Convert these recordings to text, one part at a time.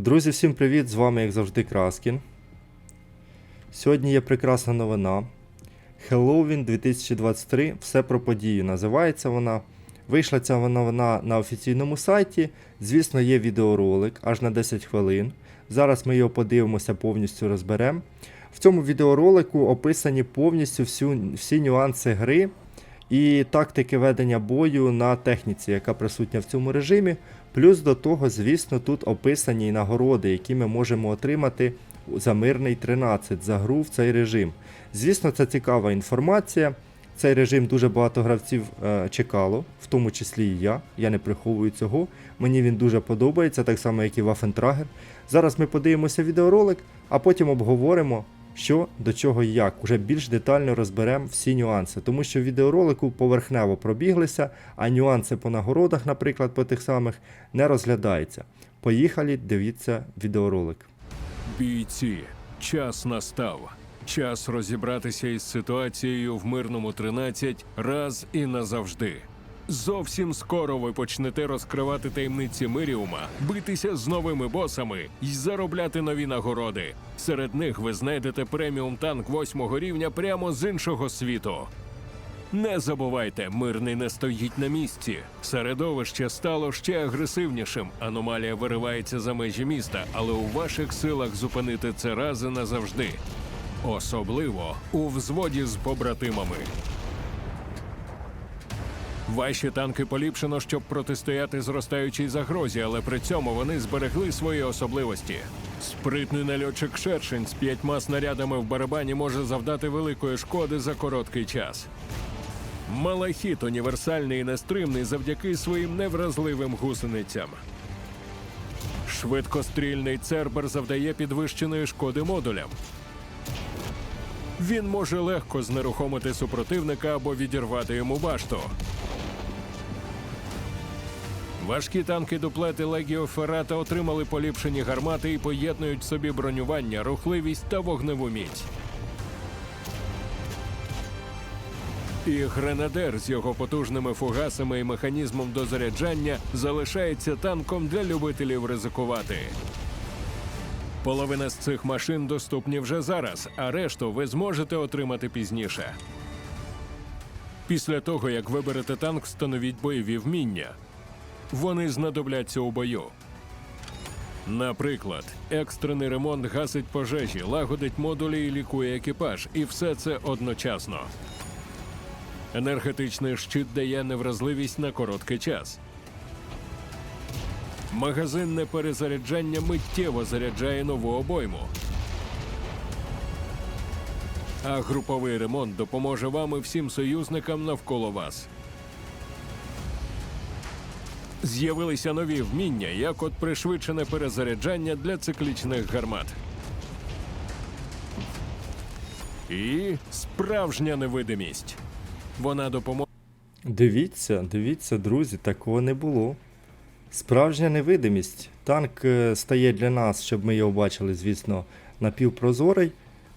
Друзі, всім привіт! З вами, як завжди, Краскін. Сьогодні є прекрасна новина. Halloween 2023. Все про подію. Називається вона. Вийшла ця новина на офіційному сайті. Звісно, є відеоролик аж на 10 хвилин. Зараз ми його подивимося, повністю розберемо. В цьому відеоролику описані повністю всю, всі нюанси гри і тактики ведення бою на техніці, яка присутня в цьому режимі. Плюс до того, звісно, тут описані нагороди, які ми можемо отримати за мирний 13 за гру в цей режим. Звісно, це цікава інформація. Цей режим дуже багато гравців е, чекало, в тому числі і я. Я не приховую цього. Мені він дуже подобається, так само, як і Waffentrager. Зараз ми подивимося відеоролик, а потім обговоримо, що до чого і як. Уже більш детально розберемо всі нюанси, тому що в відеоролику поверхнево пробіглися, а нюанси по нагородах, наприклад, по тих самих, не розглядаються. Поїхали, дивіться відеоролик. Бійці, час настав. Час розібратися із ситуацією в мирному 13 раз і назавжди. Зовсім скоро ви почнете розкривати таємниці Миріума, битися з новими босами і заробляти нові нагороди. Серед них ви знайдете преміум танк восьмого рівня прямо з іншого світу. Не забувайте, мирний не стоїть на місці. Середовище стало ще агресивнішим. Аномалія виривається за межі міста, але у ваших силах зупинити це раз назавжди. Особливо у взводі з побратимами. Ваші танки поліпшено, щоб протистояти зростаючій загрозі, але при цьому вони зберегли свої особливості. Спритний нальотчик Шершень з п'ятьма снарядами в барабані може завдати великої шкоди за короткий час. Малахіт універсальний і нестримний завдяки своїм невразливим гусеницям. Швидкострільний цербер завдає підвищеної шкоди модулям. Він може легко знерухомити супротивника або відірвати йому башту. Важкі танки дуплети Легіо Феррата отримали поліпшені гармати і поєднують собі бронювання, рухливість та вогневу міць. І гренадер з його потужними фугасами і механізмом дозаряджання залишається танком для любителів ризикувати. Половина з цих машин доступні вже зараз, а решту ви зможете отримати пізніше. Після того, як виберете танк, встановіть бойові вміння. Вони знадобляться у бою. Наприклад, екстрений ремонт гасить пожежі, лагодить модулі і лікує екіпаж, і все це одночасно. Енергетичний щит дає невразливість на короткий час. Магазинне перезаряджання миттєво заряджає нову обойму. А груповий ремонт допоможе вам і всім союзникам навколо вас. З'явилися нові вміння, як от пришвидшене перезаряджання для циклічних гармат. І справжня невидимість. Вона допоможе. Дивіться, дивіться, друзі, такого не було. Справжня невидимість. Танк е, стає для нас, щоб ми його бачили, звісно, напівпрозорий.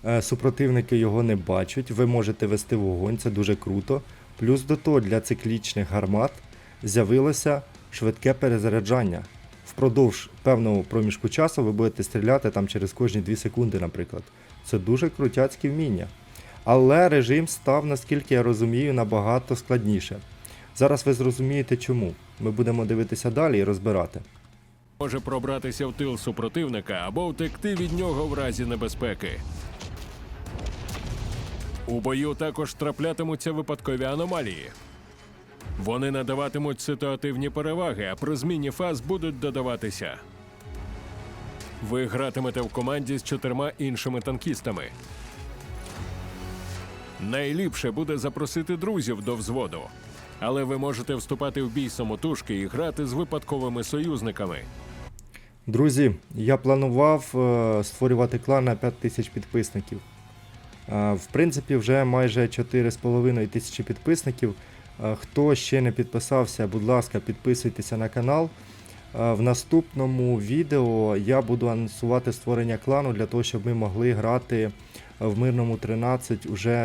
Е, Супротивники його не бачать. Ви можете вести вогонь, це дуже круто. Плюс до того для циклічних гармат з'явилося швидке перезаряджання. Впродовж певного проміжку часу ви будете стріляти там через кожні 2 секунди, наприклад. Це дуже крутяцькі вміння. Але режим став, наскільки я розумію, набагато складніше. Зараз ви зрозумієте чому. Ми будемо дивитися далі і розбирати. може пробратися в тил супротивника або втекти від нього в разі небезпеки. У бою також траплятимуться випадкові аномалії. Вони надаватимуть ситуативні переваги, а при зміні фаз будуть додаватися. Ви гратимете в команді з чотирма іншими танкістами. Найліпше буде запросити друзів до взводу, але ви можете вступати в бій самотужки і грати з випадковими союзниками. Друзі, я планував е, створювати клан на 5 тисяч підписників. Е, в принципі, вже майже 4,5 тисячі підписників. Хто ще не підписався, будь ласка, підписуйтеся на канал. В наступному відео я буду анонсувати створення клану для того, щоб ми могли грати в мирному 13 уже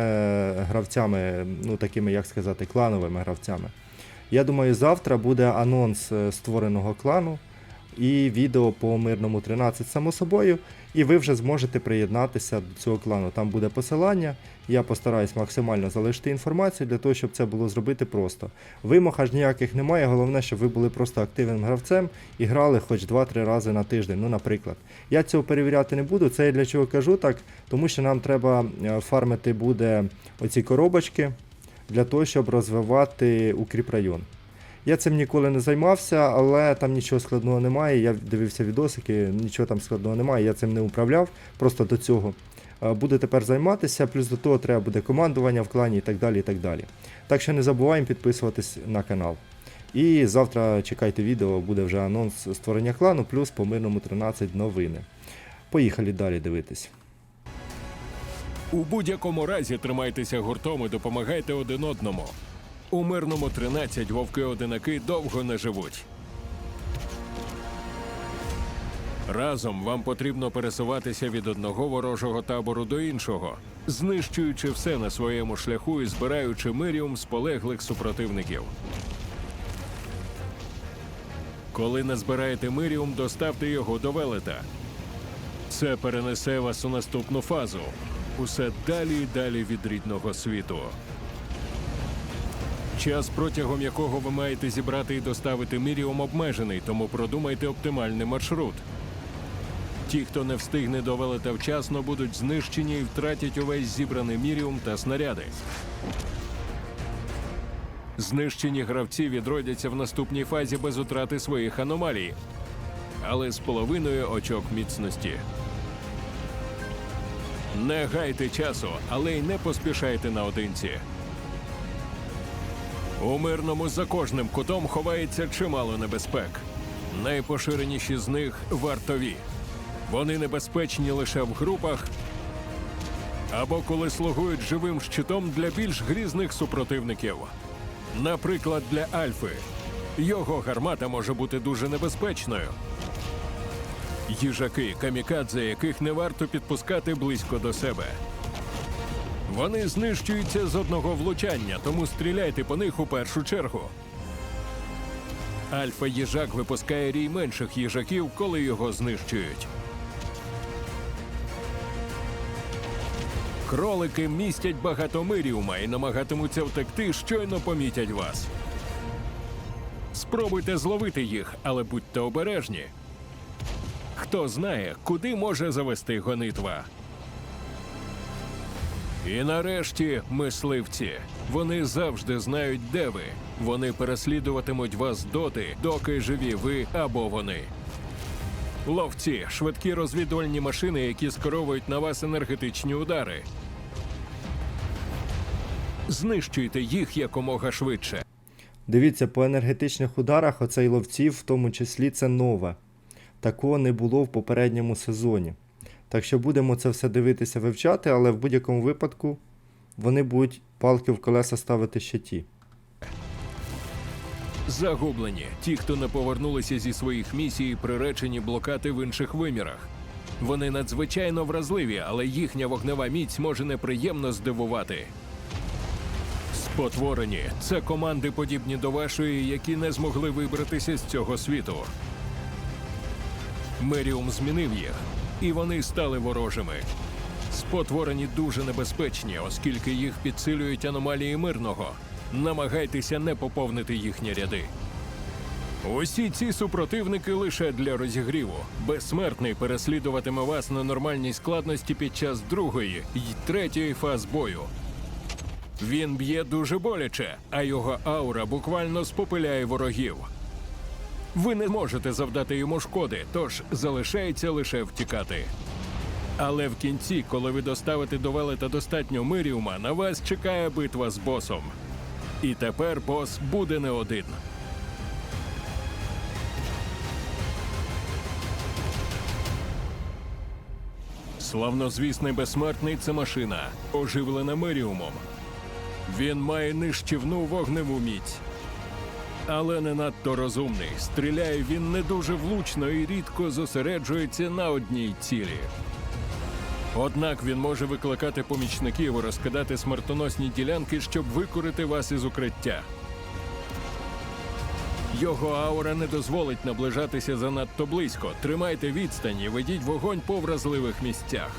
гравцями, ну такими, як сказати, клановими гравцями. Я думаю, завтра буде анонс е, створеного клану. І відео по мирному 13 само собою, і ви вже зможете приєднатися до цього клану. Там буде посилання. Я постараюсь максимально залишити інформацію для того, щоб це було зробити просто. Вимог аж ніяких немає, головне, щоб ви були просто активним гравцем і грали хоч 2-3 рази на тиждень. Ну, наприклад. Я цього перевіряти не буду. Це я для чого кажу так, тому що нам треба е, фармити буде оці коробочки для того, щоб розвивати укріпрайон. Я цим ніколи не займався, але там нічого складного немає. Я дивився відосики, нічого там складного немає, я цим не управляв, просто до цього. Е, Буду тепер займатися, плюс до того треба буде командування в клані і так далі. і Так далі. Так що не забуваємо підписуватись на канал. І завтра чекайте відео, буде вже анонс створення клану, плюс по мирному 13 новини. Поїхали далі дивитись. У будь-якому разі тримайтеся гуртом і допомагайте один одному. У мирному 13 вовки-одинаки довго не живуть. Разом вам потрібно пересуватися від одного ворожого табору до іншого, знищуючи все на своєму шляху і збираючи миріум з полеглих супротивників. Коли назбираєте миріум, доставте його до велета. Це перенесе вас у наступну фазу. Усе далі і далі від рідного світу. Час, протягом якого ви маєте зібрати і доставити міріум обмежений, тому продумайте оптимальний маршрут. Ті, хто не встигне до велета вчасно, будуть знищені і втратять увесь зібраний міріум та снаряди. Знищені гравці відродяться в наступній фазі без утрати своїх аномалій, але з половиною очок міцності. Не гайте часу, але й не поспішайте наодинці. У мирному за кожним кутом ховається чимало небезпек. Найпоширеніші з них вартові. Вони небезпечні лише в групах або коли слугують живим щитом для більш грізних супротивників. Наприклад, для Альфи. Його гармата може бути дуже небезпечною. Їжаки, камікадзе, яких не варто підпускати близько до себе. Вони знищуються з одного влучання, тому стріляйте по них у першу чергу. Альфа їжак випускає рій менших їжаків, коли його знищують. Кролики містять багато миріума і намагатимуться втекти, щойно помітять вас. Спробуйте зловити їх, але будьте обережні. Хто знає, куди може завести гонитва. І нарешті мисливці. Вони завжди знають, де ви. Вони переслідуватимуть вас доти, доки живі ви або вони. Ловці швидкі розвідувальні машини, які скеровують на вас енергетичні удари. Знищуйте їх якомога швидше. Дивіться, по енергетичних ударах оцей ловців, в тому числі, це нове. Такого не було в попередньому сезоні. Так що будемо це все дивитися, вивчати, але в будь-якому випадку вони будуть палки в колеса ставити ще ті. Загублені ті, хто не повернулися зі своїх місій, приречені блокати в інших вимірах. Вони надзвичайно вразливі, але їхня вогнева міць може неприємно здивувати. Спотворені це команди, подібні до вашої, які не змогли вибратися з цього світу. Меріум змінив їх, і вони стали ворожими. Спотворені дуже небезпечні, оскільки їх підсилюють аномалії мирного. Намагайтеся не поповнити їхні ряди. Усі ці супротивники лише для розігріву. Безсмертний переслідуватиме вас на нормальній складності під час другої й третьої фаз бою. Він б'є дуже боляче, а його аура буквально спопиляє ворогів. Ви не можете завдати йому шкоди, тож залишається лише втікати. Але в кінці, коли ви доставите до велета достатньо миріума, на вас чекає битва з босом. І тепер бос буде не один. Славнозвісний безсмертний це машина, оживлена миріумом. Він має нищівну вогневу міць. Але не надто розумний. Стріляє він не дуже влучно і рідко зосереджується на одній цілі. Однак він може викликати помічників і розкидати смертоносні ділянки, щоб викорити вас із укриття. Його аура не дозволить наближатися занадто близько. Тримайте відстань і ведіть вогонь по вразливих місцях.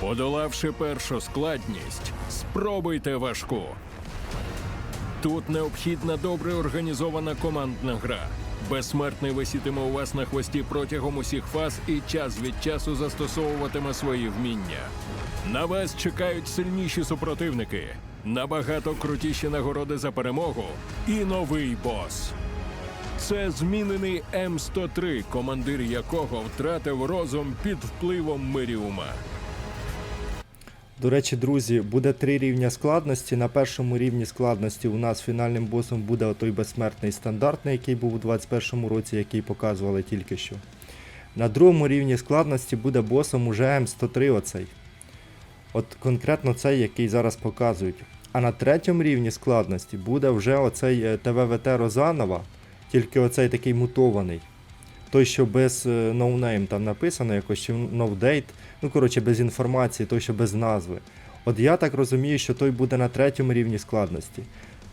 Подолавши першу складність, спробуйте важку. Тут необхідна добре організована командна гра. Безсмертний висітиме у вас на хвості протягом усіх фаз і час від часу застосовуватиме свої вміння. На вас чекають сильніші супротивники, набагато крутіші нагороди за перемогу і новий бос. Це змінений М103, командир якого втратив розум під впливом Миріума. До речі, друзі, буде три рівня складності. На першому рівні складності у нас фінальним босом буде отой безсмертний стандартний, який був у 21-му році, який показували тільки що. На другому рівні складності буде босом уже М103 оцей. От конкретно цей, який зараз показують. А на третьому рівні складності буде вже оцей е, ТВВТ Розанова, тільки оцей такий мутований. Той, що без е, ноунейм там написано, якось чи no date, ну коротше, без інформації, той, що без назви. От я так розумію, що той буде на третьому рівні складності.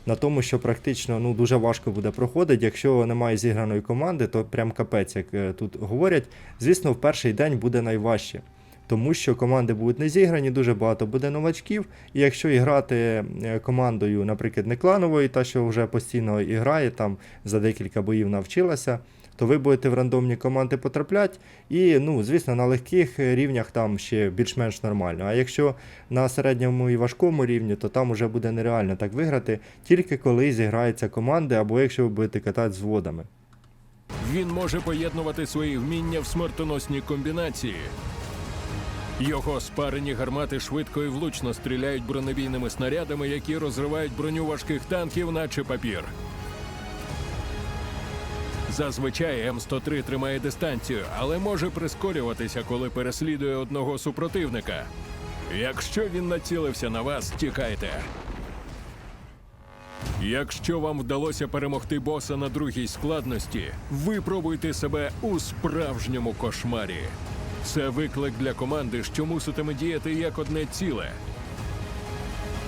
На тому, що практично ну, дуже важко буде проходити. Якщо немає зіграної команди, то прям капець, як е, тут говорять. Звісно, в перший день буде найважче. Тому що команди будуть не зіграні, дуже багато буде новачків. І якщо і грати е, командою, наприклад, не клановою, та що вже постійно і грає, там за декілька боїв навчилася, то ви будете в рандомні команди потрапляти. І, ну, звісно, на легких рівнях там ще більш-менш нормально. А якщо на середньому і важкому рівні, то там вже буде нереально так виграти, тільки коли зіграються команди, або якщо ви будете катати з водами. Він може поєднувати свої вміння в смертоносній комбінації. Його спарені гармати швидко і влучно стріляють бронебійними снарядами, які розривають броню важких танків, наче папір. Зазвичай М103 тримає дистанцію, але може прискорюватися, коли переслідує одного супротивника. Якщо він націлився на вас, тікайте. Якщо вам вдалося перемогти боса на другій складності, випробуйте себе у справжньому кошмарі. Це виклик для команди, що муситиме діяти як одне ціле.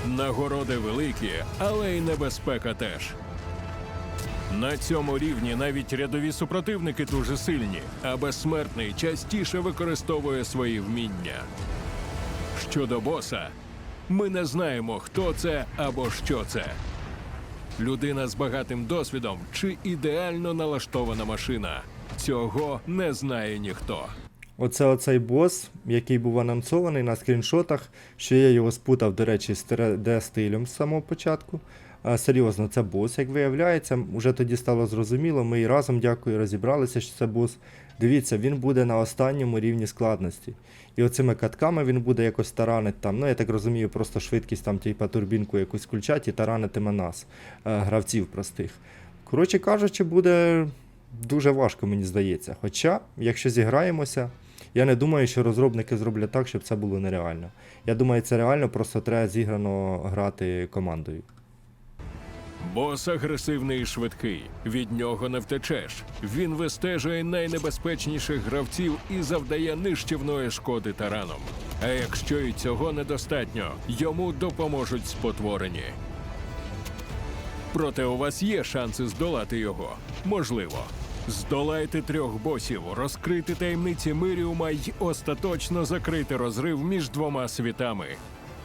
Нагороди великі, але й небезпека теж. На цьому рівні навіть рядові супротивники дуже сильні, а безсмертний частіше використовує свої вміння. Щодо боса, ми не знаємо, хто це або що це. Людина з багатим досвідом чи ідеально налаштована машина. Цього не знає ніхто. Оце оцей бос, який був анонсований на скріншотах, що я його спутав, до речі, з 3D стилем з самого початку. Серйозно, це бос, як виявляється. Уже тоді стало зрозуміло. Ми і разом дякую, розібралися, що це бос. Дивіться, він буде на останньому рівні складності. І оцими катками він буде якось таранити там. Ну, я так розумію, просто швидкість там, типа турбінку якусь включати і таранитиме нас, е, гравців простих. Коротше кажучи, буде дуже важко, мені здається. Хоча, якщо зіграємося, я не думаю, що розробники зроблять так, щоб це було нереально. Я думаю, це реально, просто треба зіграно грати командою. Бос агресивний і швидкий. Від нього не втечеш. Він вистежує найнебезпечніших гравців і завдає нищівної шкоди тараном. А якщо і цього недостатньо, йому допоможуть спотворені. Проте у вас є шанси здолати його. Можливо. Здолайте трьох босів, розкрити таємниці Миріума й остаточно закрити розрив між двома світами.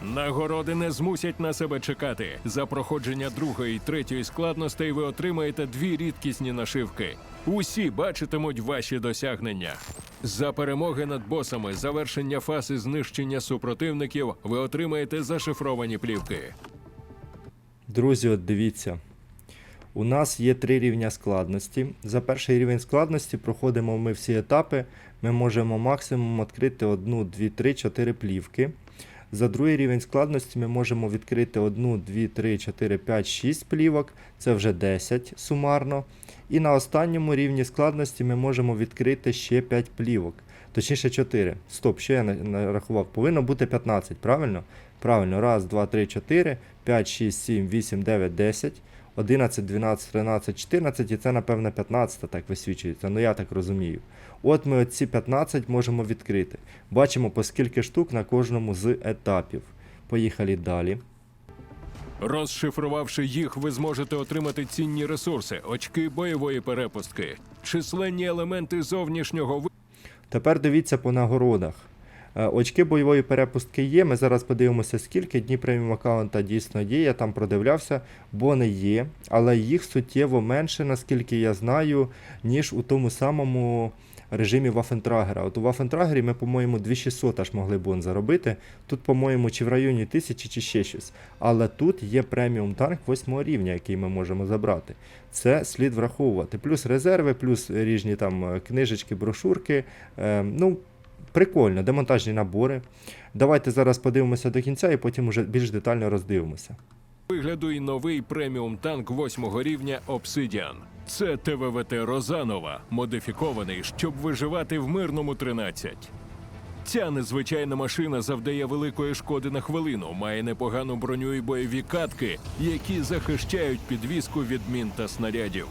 Нагороди не змусять на себе чекати. За проходження другої і третьої складностей ви отримаєте дві рідкісні нашивки. Усі бачитимуть ваші досягнення. За перемоги над босами, завершення фази знищення супротивників, ви отримаєте зашифровані плівки. Друзі, от дивіться. У нас є три рівня складності. За перший рівень складності проходимо ми всі етапи. Ми можемо максимум відкрити одну, дві, три, чотири плівки. За другий рівень складності ми можемо відкрити 1, 2, 3, 4, 5, 6 плівок, це вже 10 сумарно. І на останньому рівні складності ми можемо відкрити ще 5 плівок. Точніше 4. Стоп, що я нарахував? Повинно бути 15, правильно? Правильно, 1, 2, 3, 4, 5, 6, 7, 8, 9, 10. 11, 12, 13, 14 і це, напевно, 15 так висвічується, ну я так розумію. От ми оці 15 можемо відкрити. Бачимо по скільки штук на кожному з етапів. Поїхали далі. Розшифрувавши їх, ви зможете отримати цінні ресурси, очки бойової перепустки, численні елементи зовнішнього Тепер дивіться по нагородах. Е, Очки бойової перепустки є. Ми зараз подивимося, скільки днів преміум аккаунта дійсно є. Я там продивлявся, бо не є. Але їх суттєво менше, наскільки я знаю, ніж у тому самому режимі Вафентрагера. От у Вафентрагері ми, по-моєму, 2600 аж могли бон заробити. Тут, по-моєму, чи в районі 1000 чи ще щось. Але тут є преміум танк 8 рівня, який ми можемо забрати. Це слід враховувати. Плюс резерви, плюс різні там е, книжечки, брошурки. Е, ну, прикольно, демонтажні набори. Давайте зараз подивимося до кінця і потім уже більш детально роздивимося. вигляду і новий преміум танк восьмого рівня Obsidian. Це ТВВТ Розанова, модифікований, щоб виживати в мирному 13. Ця незвичайна машина завдає великої шкоди на хвилину, має непогану броню і бойові катки, які захищають підвіску від мін та снарядів.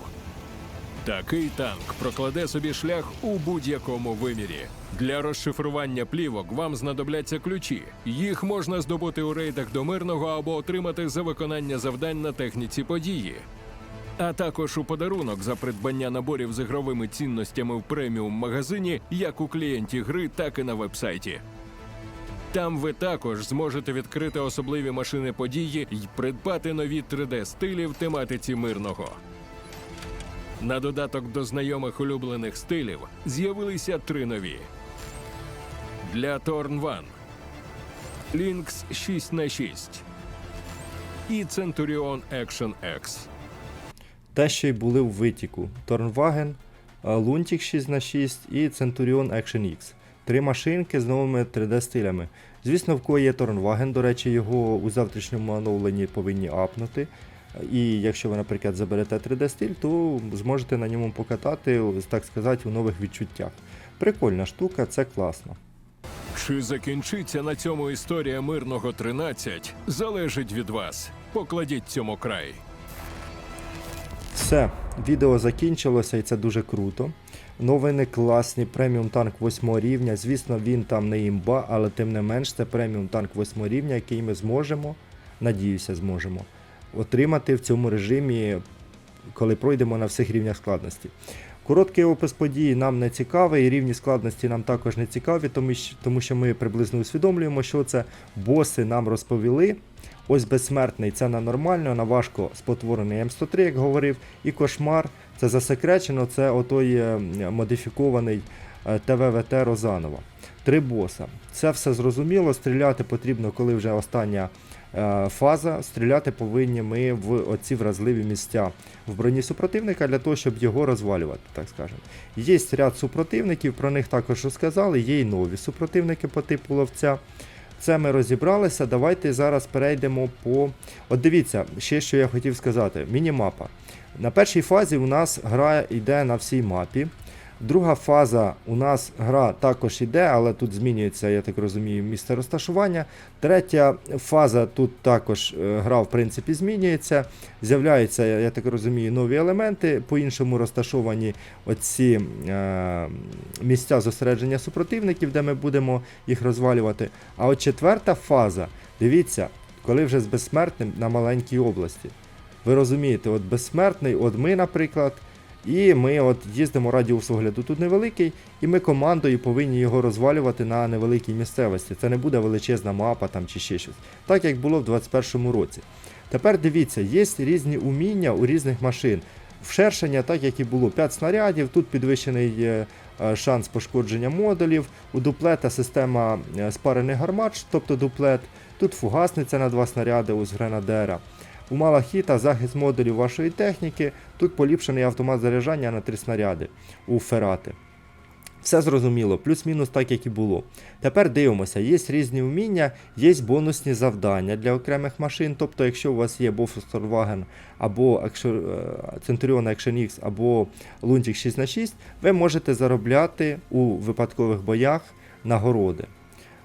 Такий танк прокладе собі шлях у будь-якому вимірі. Для розшифрування плівок вам знадобляться ключі. Їх можна здобути у рейдах до мирного або отримати за виконання завдань на техніці події. А також у подарунок за придбання наборів з ігровими цінностями в преміум магазині, як у клієнті гри, так і на вебсайті. Там ви також зможете відкрити особливі машини події і придбати нові 3D-стилі в тематиці мирного. На додаток до знайомих улюблених стилів з'явилися три нові. Для Torn One Lynx 6х6 і Centurion Action X. Те, що й були в витіку: Торнваген, Лунтік 6х6 і Centurion Action X. Три машинки з новими 3D-стилями. Звісно, в кого є Торнваген, до речі, його у завтрашньому оновленні повинні апнути. І якщо ви, наприклад, заберете 3D-стиль, то зможете на ньому покатати, так сказати, у нових відчуттях. Прикольна штука, це класно. Чи закінчиться на цьому історія мирного 13, залежить від вас. Покладіть цьому край. Все, відео закінчилося і це дуже круто. Новини класні, преміум танк 8 рівня. Звісно, він там не імба, але тим не менш це преміум танк 8 рівня, який ми зможемо, надіюся, зможемо отримати в цьому режимі, коли пройдемо на всіх рівнях складності. Короткий опис події нам не цікавий, і рівні складності нам також не цікаві, тому що, ми приблизно усвідомлюємо, що це боси нам розповіли. Ось безсмертний це на нормально, на важко спотворений М103, як говорив, і кошмар це засекречено, це отой е, модифікований е, ТВВТ Розанова. Три боса. Це все зрозуміло. Стріляти потрібно, коли вже остання е, фаза. Стріляти повинні ми в оці вразливі місця в броні супротивника для того, щоб його розвалювати, так скажемо. Є ряд супротивників, про них також розказали. Є й нові супротивники по типу ловця. Це ми розібралися. Давайте зараз перейдемо по. От дивіться, ще що я хотів сказати: мінімапа. На першій фазі у нас гра йде на всій мапі. Друга фаза у нас гра також йде, але тут змінюється, я так розумію, місце розташування. Третя фаза тут також е, гра в принципі змінюється. З'являються, я так розумію, нові елементи, по-іншому розташовані оці е, місця зосередження супротивників, де ми будемо їх розвалювати. А от четверта фаза, дивіться, коли вже з безсмертним на маленькій області. Ви розумієте, от безсмертний, от ми, наприклад. І ми от їздимо радіус огляду тут невеликий, і ми командою повинні його розвалювати на невеликій місцевості. Це не буде величезна мапа там чи ще щось. Так як було в 2021 році. Тепер дивіться, є різні уміння у різних машин. В шершення, так як і було 5 снарядів, тут підвищений е, е, шанс пошкодження модулів, у дуплета система е, спарених гармат, тобто дуплет, тут фугасниця на 2 снаряди ось гренадера. У Малахіта захист модулів вашої техніки, тут поліпшений автомат заряджання на 3 снаряди у Ферати. Все зрозуміло, плюс-мінус так, як і було. Тепер дивимося, є різні вміння, є бонусні завдання для окремих машин. Тобто, якщо у вас є Volkswagen або е, Centurion Action X або Luntic 6х6, ви можете заробляти у випадкових боях нагороди.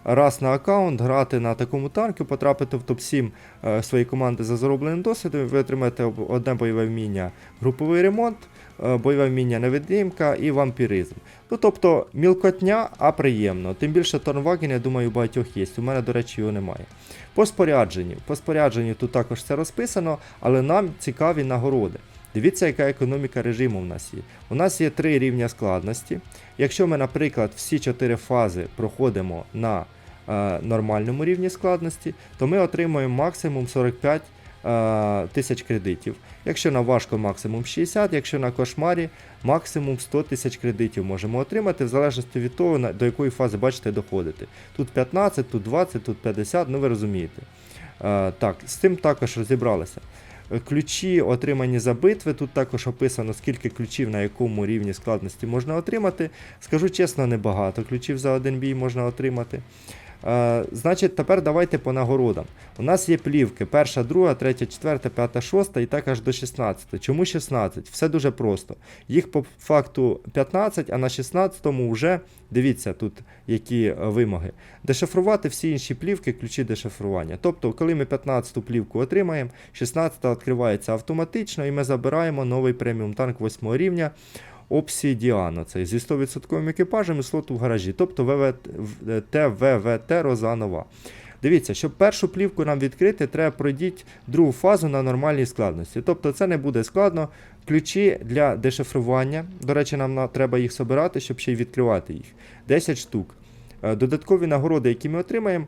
Раз на аккаунт грати на такому танку, потрапити в топ-7 е, своєї команди за заробленим досвідом, ви отримаєте одне бойове вміння груповий ремонт, е, бойове вміння невидимка і вампіризм. Ну тобто мілкотня, а приємно. Тим більше Торнваген, я думаю, у багатьох є. У мене, до речі, його немає. По спорядженню. По спорядженню тут також це розписано, але нам цікаві нагороди. Дивіться, яка економіка режиму в нас є. У нас є три рівня складності. Якщо ми, наприклад, всі чотири фази проходимо на нормальному рівні складності, то ми отримуємо максимум 45 е, тисяч кредитів. Якщо на важко максимум 60, якщо на кошмарі максимум 100 тисяч кредитів можемо отримати, в залежності від того, до якої фази бачите доходити. Тут 15, тут 20, тут 50, ну ви розумієте. Е, так, з цим також розібралися. Е, Ключі отримані за битви. Тут також описано, скільки ключів на якому рівні складності можна отримати. Скажу чесно, небагато ключів за один бій можна отримати. Е, значить, тепер давайте по нагородам. У нас є плівки: перша, друга, третя, четверта, п'ята, шоста і так аж до 16. Чому 16? Все дуже просто. Їх по факту 15, а на 16-му вже дивіться тут які е, вимоги. Дешифрувати всі інші плівки, ключі дешифрування. Тобто, коли ми 15-ту плівку отримаємо, 16-та відкривається автоматично і ми забираємо новий преміум танк 8 рівня. Обсідіано, цей зі 100% екіпажем і слоту в гаражі, тобто ВВ, в- ТВВТ Розанова. Дивіться, щоб першу плівку нам відкрити, треба пройдіть другу фазу на нормальній складності. Тобто це не буде складно. Ключі для дешифрування. До речі, нам треба їх собирати, щоб ще й відкривати їх. 10 штук. Е, Додаткові нагороди, які ми отримаємо.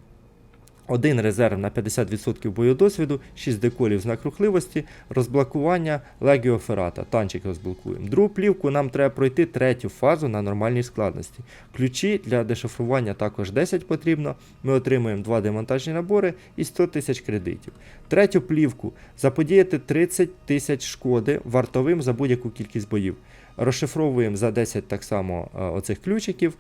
Один резерв на 50% боєдосвіду, 6 деколів знак рухливості, розблокування Легіо Ферата. Танчик розблокуємо. Другу плівку нам треба пройти третю фазу на нормальній складності. Ключі для дешифрування також 10 потрібно. Ми отримуємо 2 демонтажні набори і 100 тисяч кредитів. Третю плівку заподіяти 30 тисяч шкоди вартовим за будь-яку кількість боїв. Розшифровуємо за 10 так само е, оцих ключиків,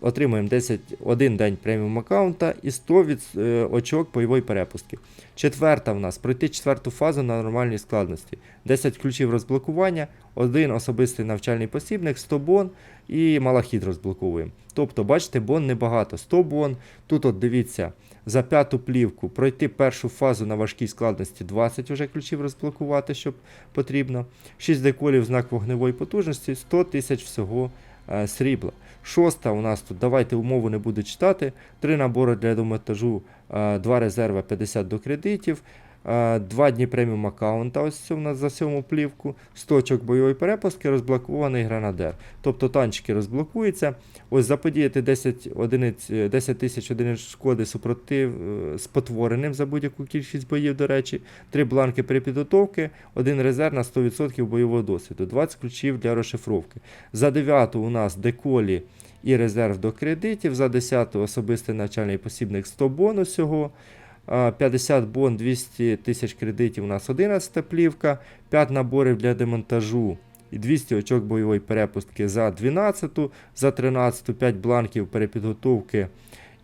отримуємо 10, один день преміум аккаунта і 100 від, е, очок бойової перепустки. Четверта в нас пройти четверту фазу на нормальній складності. 10 ключів розблокування, один особистий навчальний посібник, 100 бон і малахіт розблоковуємо. Тобто, бачите, бон небагато. 100 бон. Тут от дивіться, за п'яту плівку пройти першу фазу на важкій складності 20 вже ключів розблокувати, щоб потрібно. 6 деколів знак вогневої потужності, 100 тисяч всього е, срібла. Шоста у нас тут, давайте умову не буду читати. Три набори для домонтажу, е, два резерва 50 до кредитів. Два дні преміум аккаунта, ось це нас за сьому плівку, 100 очок бойової перепустки, розблокований гранадер. Тобто танчики розблокуються. Ось заподіяти 10 одиниць, е, 10 тисяч одиниць шкоди супротив е, спотвореним за будь-яку кількість боїв, до речі, 3 бланки перепідготовки, один резерв на 100% бойового досвіду, 20 ключів для розшифровки. За 9 у нас деколі і резерв до кредитів, за 10 особистий навчальний посібник 100 бон усього. А, 50 бон, 200 тисяч кредитів у нас 11 плівка, 5 наборів для демонтажу і 200 очок бойової перепустки за 12, за 13 5 бланків перепідготовки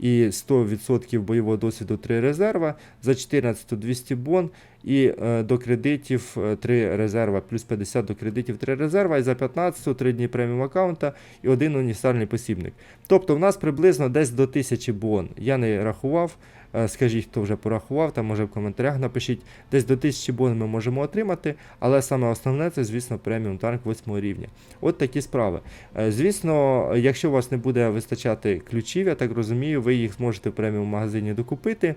і 100% бойового досвіду 3 резерва, за 14 200 бон і е, до кредитів 3 резерва, плюс 50 до кредитів 3 резерва, і за 15 3 дні преміум аккаунта і один універсальний посібник. Тобто в нас приблизно десь до 1000 бон. Я не рахував. Е, Скажіть, хто вже порахував, там може в коментарях напишіть. Десь до 1000 бон ми можемо отримати, але саме основне це, звісно, преміум танк 8 рівня. От такі справи. Е, Звісно, якщо у вас не буде вистачати ключів, я так розумію, ви їх зможете в преміум магазині докупити.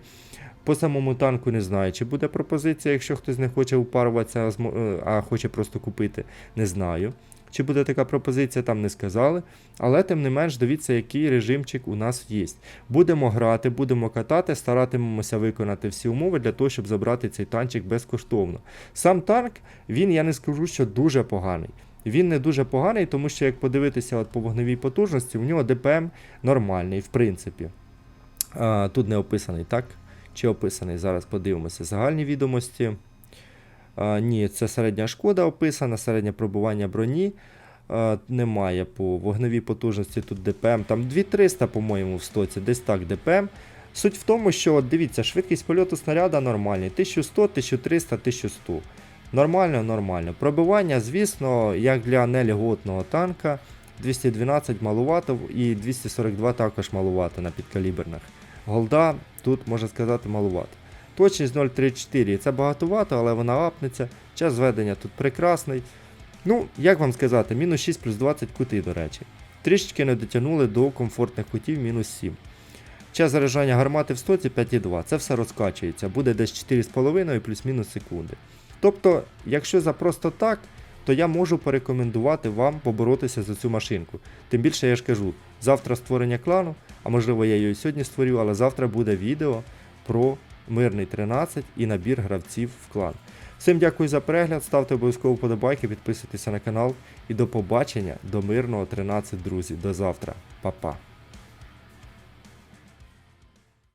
По самому танку не знаю, чи буде пропозиція, якщо хтось не хоче упаруватися, а е, а хоче просто купити, не знаю. Чи буде така пропозиція, там не сказали. Але тим не менш, дивіться, який режимчик у нас є. Будемо грати, будемо катати, старатимемося виконати всі умови для того, щоб забрати цей танчик безкоштовно. Сам танк, він я не скажу, що дуже поганий. Він не дуже поганий, тому що як подивитися от по вогневій потужності, у нього ДПМ нормальний, в принципі. А, тут не описаний, так? Чи описаний? Зараз подивимося. Загальні відомості. Ні, це середня шкода описана, середнє пробування броні. Немає по вогневій потужності тут ДПМ. Там 2300, по-моєму, в стоці, десь так ДПМ. Суть в тому, що дивіться, швидкість польоту снаряда нормальний. 1100, 1300, 1100. Нормально, нормально. Пробивання, звісно, як для неліготного танка. 212 малувато і 242 також малувато на підкаліберних. Голда тут, можна сказати, малувато. Точність 0,34. Це багатовато, але вона апнеться. Час зведення тут прекрасний. Ну, як вам сказати, мінус 6 плюс 20 кути, до речі. Трішечки не дотягнули до комфортних кутів мінус 7. Час заряджання гармати в стоці 5,2. Це все розкачується. Буде десь 4,5 плюс-мінус секунди. Тобто, якщо за просто так, то я можу порекомендувати вам поборотися за цю машинку. Тим більше я ж кажу, завтра створення клану, а можливо я її сьогодні створю, але завтра буде відео про мирний 13 і набір гравців в клан. Всім дякую за перегляд, ставте обов'язково вподобайки, підписуйтеся на канал і до побачення до мирного 13, друзі. До завтра. Па-па.